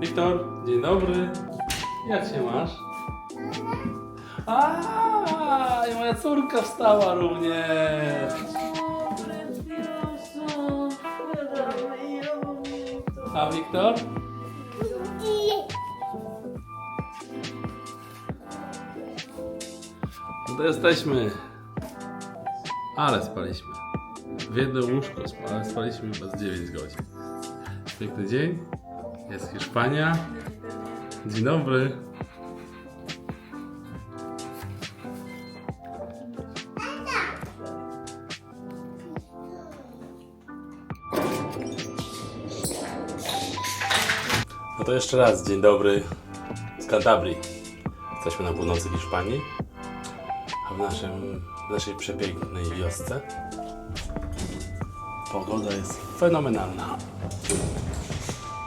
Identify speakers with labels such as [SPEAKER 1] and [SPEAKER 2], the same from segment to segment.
[SPEAKER 1] Wiktor, dzień dobry. Jak się masz? A, i moja córka wstała również. A Wiktor? No to jesteśmy. Ale spaliśmy. W jedno łóżko spaliśmy chyba z 9 godzin. Piękny dzień. Jest Hiszpania. Dzień dobry. No to jeszcze raz dzień dobry z Cantabrii. Jesteśmy na północy Hiszpanii, a w, naszym, w naszej przepięknej wiosce pogoda jest fenomenalna.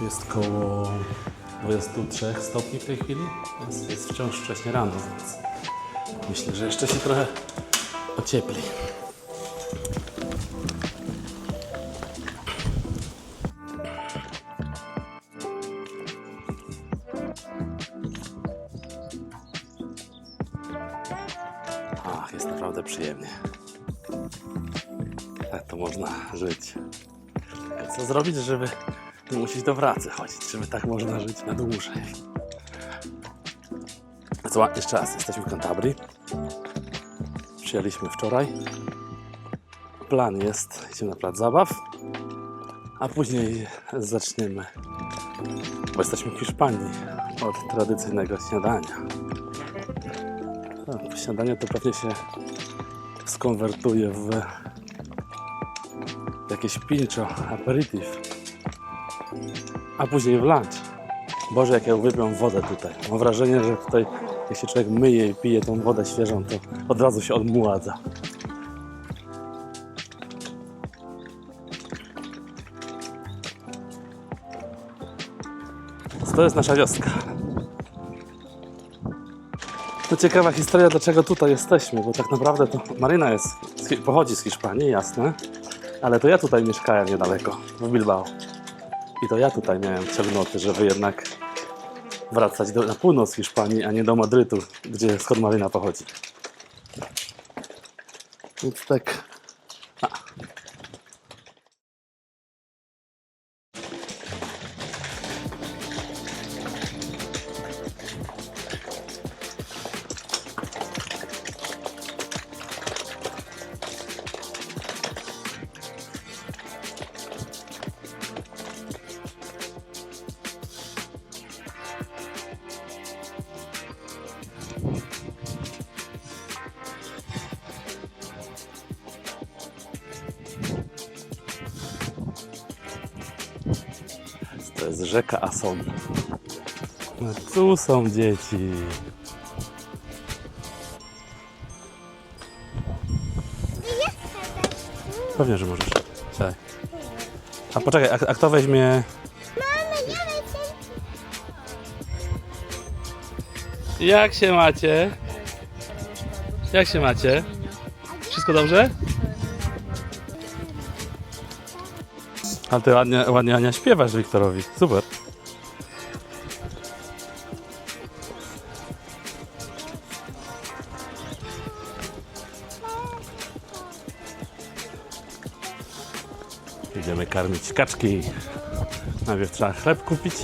[SPEAKER 1] Jest koło 23 stopni w tej chwili, więc jest wciąż wcześnie rano, więc myślę, że jeszcze się trochę ociepli. Ach, jest naprawdę przyjemnie. Tak to można żyć. Co zrobić, żeby nie musieć do pracy chodzić, żeby tak można żyć na dłużej. Co, jeszcze raz, jesteśmy w Cantabrii. Przyjechaliśmy wczoraj. Plan jest, idziemy na plac zabaw, a później zaczniemy, bo jesteśmy w Hiszpanii, od tradycyjnego śniadania. No, śniadanie to pewnie się skonwertuje w jakieś pincho, aperitif, a później w lunch. Boże, jak ja uwielbiam wodę tutaj. Mam wrażenie, że tutaj, jak się człowiek myje i pije tą wodę świeżą, to od razu się odmładza. To jest nasza wioska. To ciekawa historia, dlaczego tutaj jesteśmy, bo tak naprawdę to Maryna jest, pochodzi z Hiszpanii, jasne, ale to ja tutaj mieszkałem niedaleko, w Bilbao. I to ja tutaj miałem ciągnoty, żeby jednak wracać do, na północ Hiszpanii, a nie do Madrytu, gdzie skąd Maryna pochodzi. Więc tak. To jest rzeka Ason. No tu są dzieci. Pewnie, że możesz. Czekaj. A poczekaj, a, a kto weźmie... Jak się macie? Jak się macie? Wszystko dobrze? Ale ty ładnie, ładnie Ania śpiewasz Wiktorowi. Super. Idziemy karmić kaczki. Najpierw trzeba chleb kupić.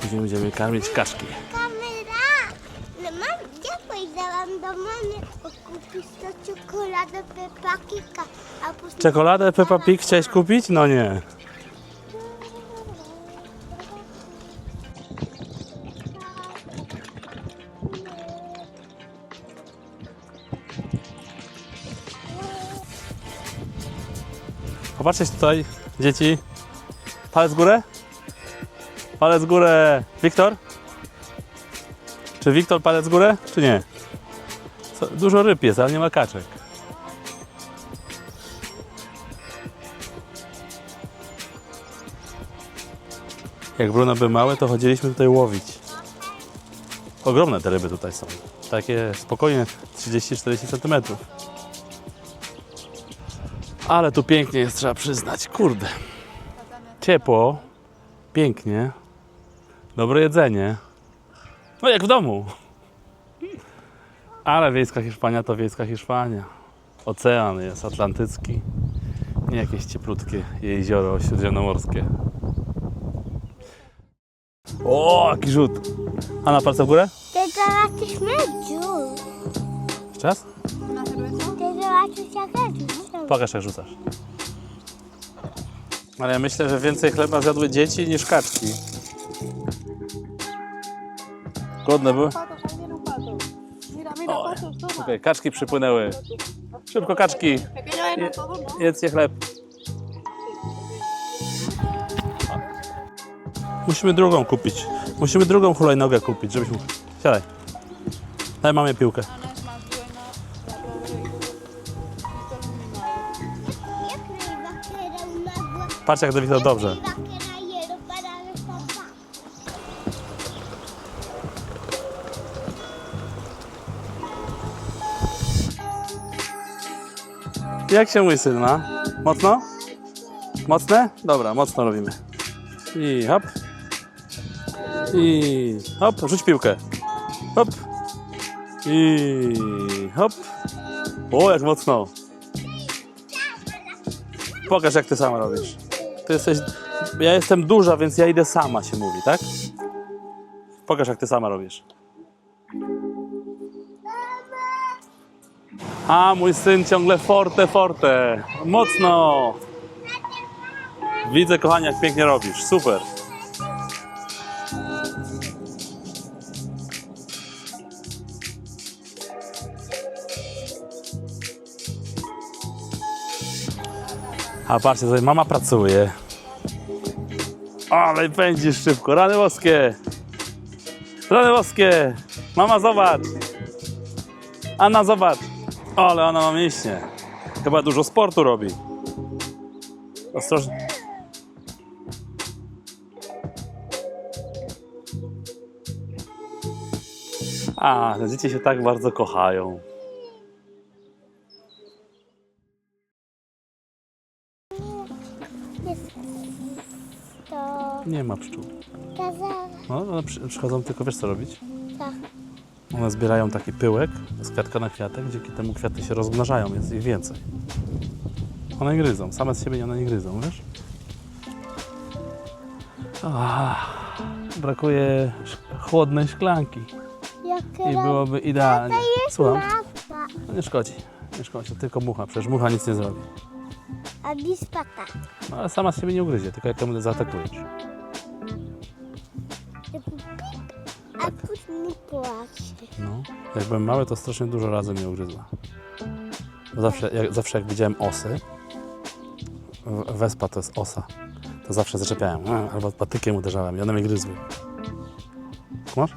[SPEAKER 1] Później będziemy karmić kaczki.
[SPEAKER 2] Kamera! No mam, ja powiedziałam do mamy kupić to czekoladę Peppa Kika, a później...
[SPEAKER 1] Czekoladę Peppa Pig chciałeś kupić? No nie. Popatrzcie tutaj, dzieci. Palec w górę? Palec w górę. Wiktor? Czy Wiktor palec w górę, czy nie? Co, dużo ryb jest, ale nie ma kaczek. Jak Bruno był małe, to chodziliśmy tutaj łowić. Ogromne te ryby tutaj są. Takie spokojnie 30-40 cm. Ale tu pięknie jest, trzeba przyznać. Kurde. Ciepło, pięknie. Dobre jedzenie. No jak w domu. Ale wiejska Hiszpania to wiejska Hiszpania. Ocean jest atlantycki. Nie jakieś cieplutkie jezioro śródziemnomorskie. O, jaki rzut. A na palce w górę?
[SPEAKER 2] Ty zobaczysz meczu.
[SPEAKER 1] Jeszcze raz?
[SPEAKER 2] Ty zobaczysz jak ja rzucam.
[SPEAKER 1] Pokaż jak rzucasz. Ale ja myślę, że więcej chleba zjadły dzieci niż kaczki. Głodne były? Okej, kaczki przypłynęły. Szybko kaczki,
[SPEAKER 3] ¿no?
[SPEAKER 1] jedzcie chleb. Musimy drugą kupić. Musimy drugą hulajnogę kupić, żebyśmy... Siadaj. Daj mamie piłkę. Patrz jak Dawid dobrze. Jak się mój syn ma? Mocno? Mocne? Dobra, mocno robimy. I hop. I hop, rzuć piłkę. Hop. I hop. O, jak mocno. Pokaż, jak ty sama robisz. Ty jesteś... Ja jestem duża, więc ja idę sama, się mówi, tak? Pokaż, jak ty sama robisz. A, mój syn ciągle forte, forte. Mocno. Widzę, kochanie, jak pięknie robisz. Super. A patrzcie, mama pracuje. Ale pędzisz szybko. Rany boskie. Rany boskie. Mama, zobacz. Anna, zobacz. Ale ona ma mięśnie. Chyba dużo sportu robi. Ostrożnie. A, dzieci się tak bardzo kochają. Nie ma pszczół.
[SPEAKER 2] kazała.
[SPEAKER 1] No, one przy, przychodzą tylko, wiesz co robić?
[SPEAKER 2] Tak.
[SPEAKER 1] One zbierają taki pyłek z kwiatka na kwiatek, dzięki temu kwiaty się rozmnażają, jest ich więcej. One gryzą, same z siebie one nie gryzą, wiesz? Ach, brakuje sz- chłodnej szklanki
[SPEAKER 2] Jak
[SPEAKER 1] i byłoby idealnie.
[SPEAKER 2] jest
[SPEAKER 1] Słucham?
[SPEAKER 2] mapa.
[SPEAKER 1] No nie szkodzi, nie szkodzi, to tylko mucha, przecież mucha nic nie zrobi.
[SPEAKER 2] A bispata.
[SPEAKER 1] No, ale sama z siebie nie ugryzie, tylko jak komuś zaatakujesz. No. Jak byłem mały, to strasznie dużo razy mnie ugryzła. Zawsze jak, zawsze jak widziałem osy, wespa to jest osa, to zawsze zaczepiałem, albo patykiem uderzałem i one mnie gryzły. Masz?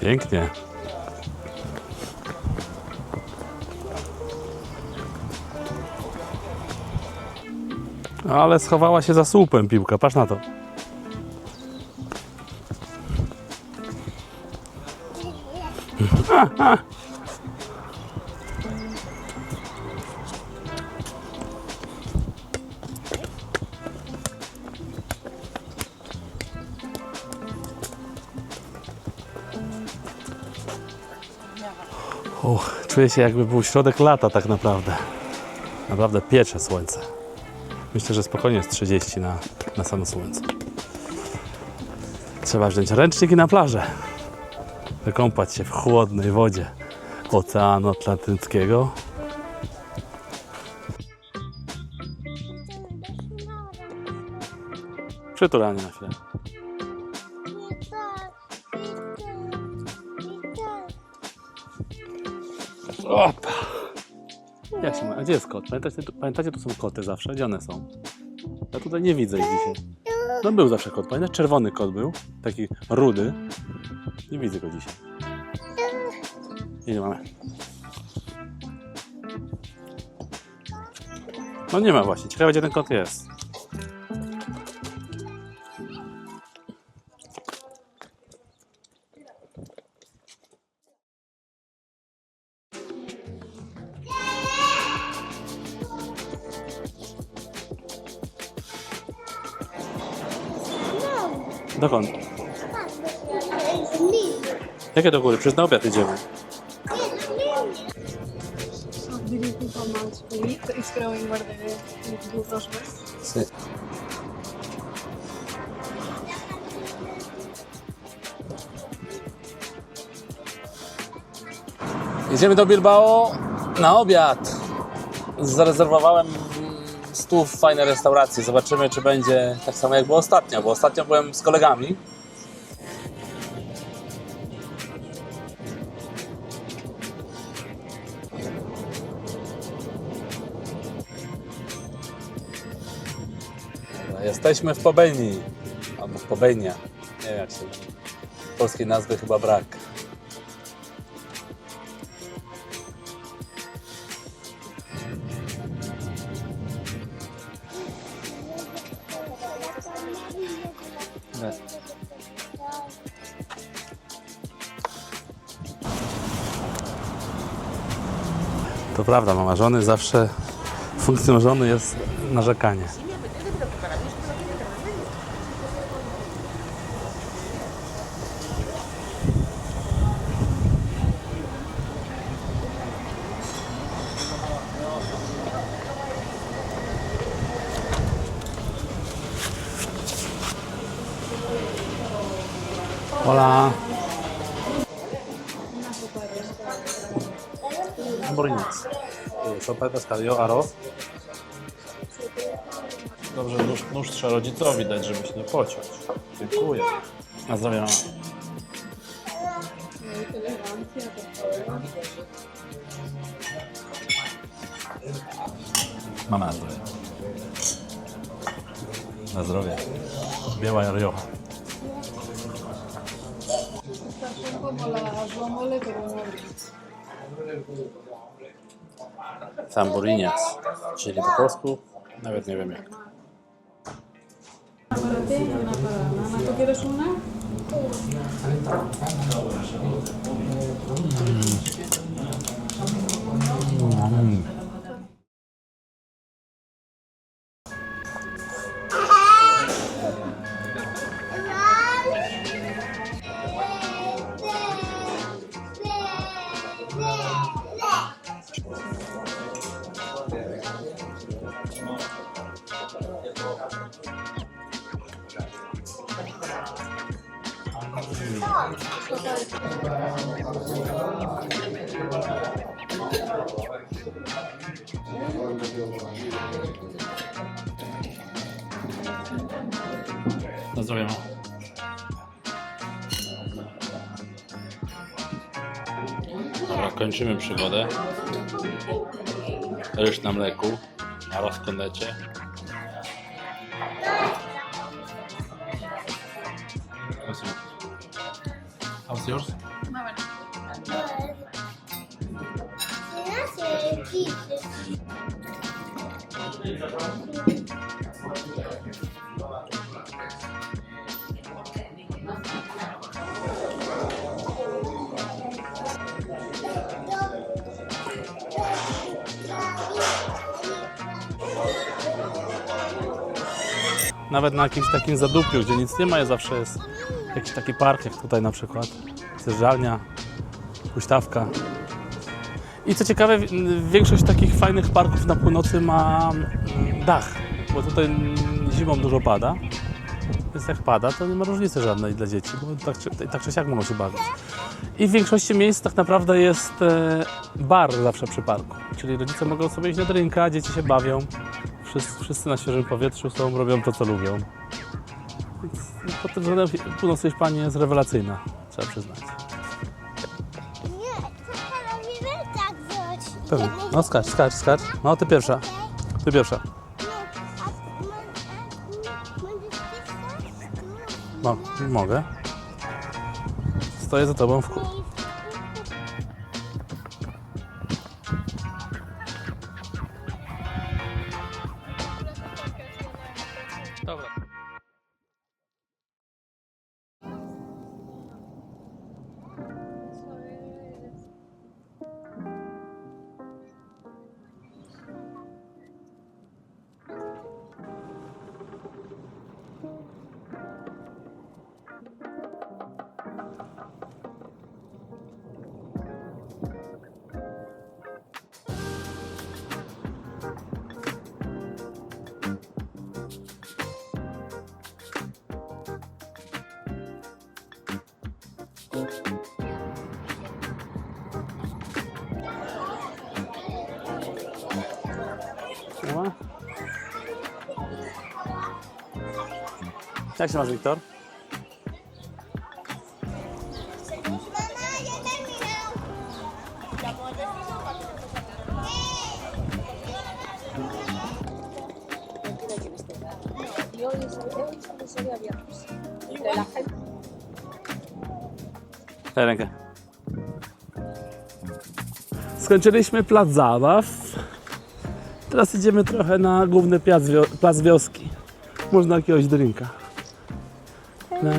[SPEAKER 1] Pięknie. Ale schowała się za słupem piłka, patrz na to. Uch, czuję się jakby był środek lata tak naprawdę. Naprawdę piecze słońce. Myślę, że spokojnie jest 30 na, na samo słońce. Trzeba wziąć ręczniki na plażę. Wykąpać się w chłodnej wodzie Oceanu Atlantyckiego. Przytulanie na chwilę. Opa! Jak się ma? A gdzie jest kot? Pamiętacie, tu, pamiętacie, tu są koty zawsze? Gdzie one są? Ja tutaj nie widzę ich dzisiaj. No był zawsze kot, pamiętasz? Czerwony kot był, taki rudy. Nie widzę go dzisiaj. Ile mamy? No nie ma właśnie. Ciekawe gdzie ten kot jest. Dokąd? Jakie do góry? Przecież na obiad idziemy.
[SPEAKER 3] Did you?
[SPEAKER 1] Jedziemy do Bilbao na obiad. Zarezerwowałem stół w fajnej restauracji. Zobaczymy, czy będzie tak samo jak było ostatnio, bo ostatnio byłem z kolegami. Dobra, Jesteśmy w Pobeni. Albo w Pobenia. Nie wiem jak się. Polskiej nazwy chyba brak. To prawda, mama żony zawsze funkcją żony jest narzekanie. Bornic. Sopa de pescadillo, arroz.
[SPEAKER 4] Dobrze, nóż, nóż trzeba rodzicowi dać, żeby się nie pociąć. Dziękuję.
[SPEAKER 1] Na zdrowie mama.
[SPEAKER 4] Mama na zdrowie. Na zdrowie. Biała Rioja.
[SPEAKER 1] Tamburinas, czyli po polsku nawet nie wiem jak.
[SPEAKER 3] Una para
[SPEAKER 4] Na.
[SPEAKER 1] Dobra, kończymy przygodę. Ryż na mleku, na rozkonecie.
[SPEAKER 4] How's yours?
[SPEAKER 1] Nawet na jakimś takim zadupiu, gdzie nic nie ma, jest zawsze jest jakiś taki park, jak tutaj na przykład. Zjeżdżalnia, huśtawka. I co ciekawe, większość takich fajnych parków na północy ma mm, dach, bo tutaj zimą dużo pada. Więc jak pada, to nie ma różnicy żadnej dla dzieci, bo tak, czy- tak czy siak mogą się bawić. I w większości miejsc tak naprawdę jest e, bar zawsze przy parku. Czyli rodzice mogą sobie iść na drinka, dzieci się bawią. Wszyscy, wszyscy na świeżym powietrzu są, robią to, co lubią. Więc pod tym względem północ Hiszpanii jest rewelacyjna, trzeba przyznać.
[SPEAKER 2] Nie, to robimy tak zrobić.
[SPEAKER 1] Pewnie. No skacz, skacz, skacz. No ty pierwsza. Ty pierwsza.
[SPEAKER 2] No?
[SPEAKER 1] No, mogę. Stoję za tobą w kół. Jak się masz, Wiktor? Daj rękę. Skończyliśmy plac zabaw. Teraz idziemy trochę na główny plac, wio- plac wioski. Można jakiegoś drinka. Na...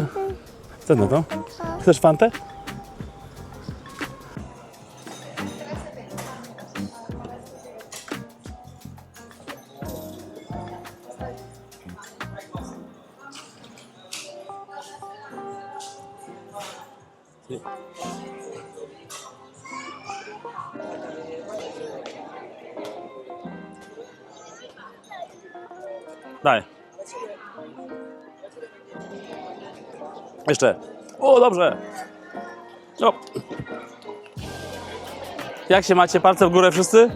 [SPEAKER 1] Co na to? Chcesz fantę? Daj. Jeszcze. O, dobrze. O. Jak się macie? Palce w górę wszyscy?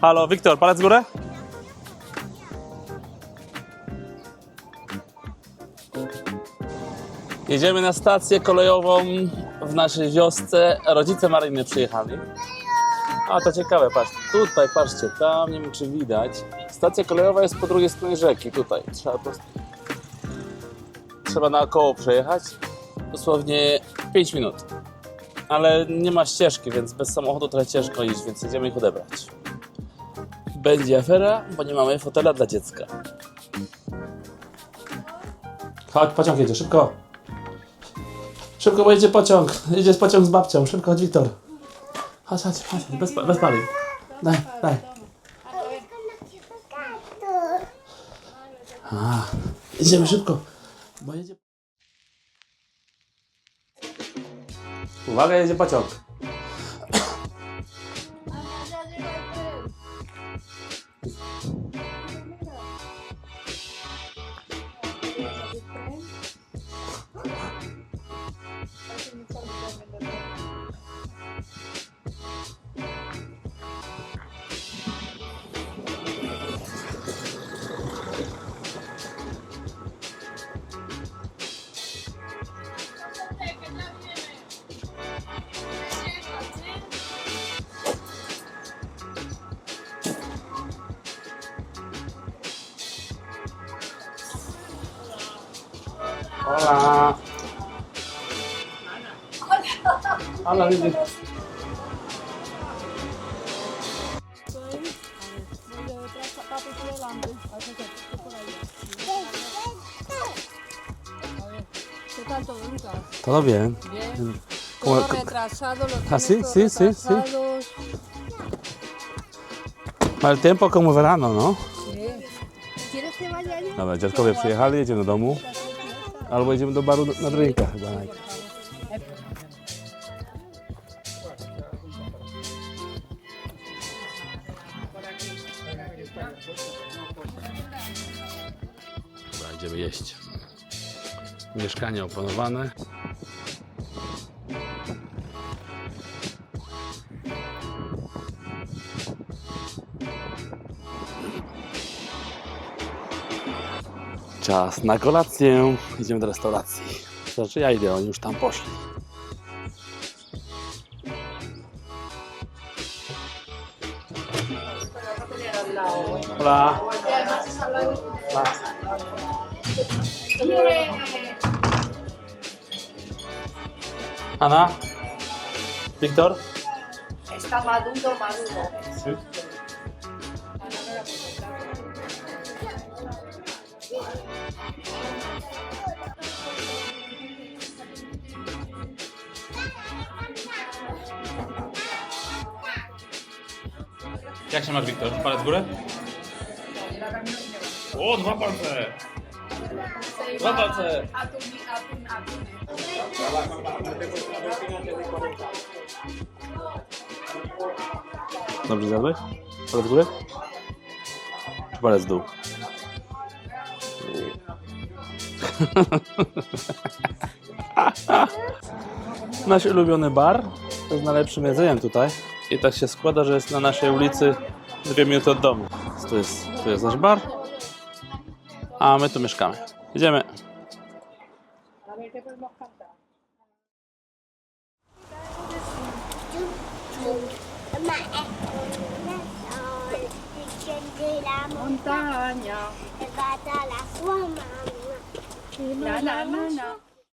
[SPEAKER 1] Halo, Wiktor, palec w górę? Jedziemy na stację kolejową w naszej wiosce. Rodzice Maryny przyjechali. A to ciekawe, patrz. Tutaj, patrzcie, tam nie wiem czy widać. Stacja kolejowa jest po drugiej stronie rzeki, tutaj. Trzeba po prostu... Trzeba naokoło przejechać. Dosłownie 5 minut. Ale nie ma ścieżki, więc bez samochodu trochę ciężko iść, więc jedziemy ich odebrać. Będzie afera, bo nie mamy fotela dla dziecka. Chodź, pociąg jedzie, szybko. Szybko, bo jedzie pociąg. Jedzie pociąg z babcią. Szybko, chodź, Wiktor. Chodź, chodź, chodź, bez, pa- bez paliw. Daj, daj. A, idziemy szybko, bo jedzie... Uwaga, jedzie pociąg. Olá. Olá,
[SPEAKER 5] lá, Lili. Todo
[SPEAKER 1] bien.
[SPEAKER 5] bien.
[SPEAKER 1] Como
[SPEAKER 5] retrasados los
[SPEAKER 1] ¿Ah, sí? Sí, sí, sí. Mal tiempo como verano, ¿no?
[SPEAKER 5] Sí. ¿Quieres que vaya allá?
[SPEAKER 1] Dobra, dziecko wyjechali, jedzie do domu. Albo jedziemy do baru na drinka chyba. Dobra, idziemy jeść. Mieszkanie opanowane. Czas na kolację. Idziemy do restauracji. Znaczy ja idę, oni już tam poszli. Hola. Hola. Ana. Víctor.
[SPEAKER 5] Está maduro, maduro.
[SPEAKER 1] Sí. Się masz, Wiktor? Palec w górę? O, dwa palce! Dwa palce! Dobrze zjadłeś? Palec w górę? Czy palec w dół? Nasz ulubiony bar z najlepszym jedzeniem tutaj. I tak się składa, że jest na naszej ulicy dwie minuty od domu. Tu jest, tu jest nasz bar, a my tu mieszkamy. Idziemy.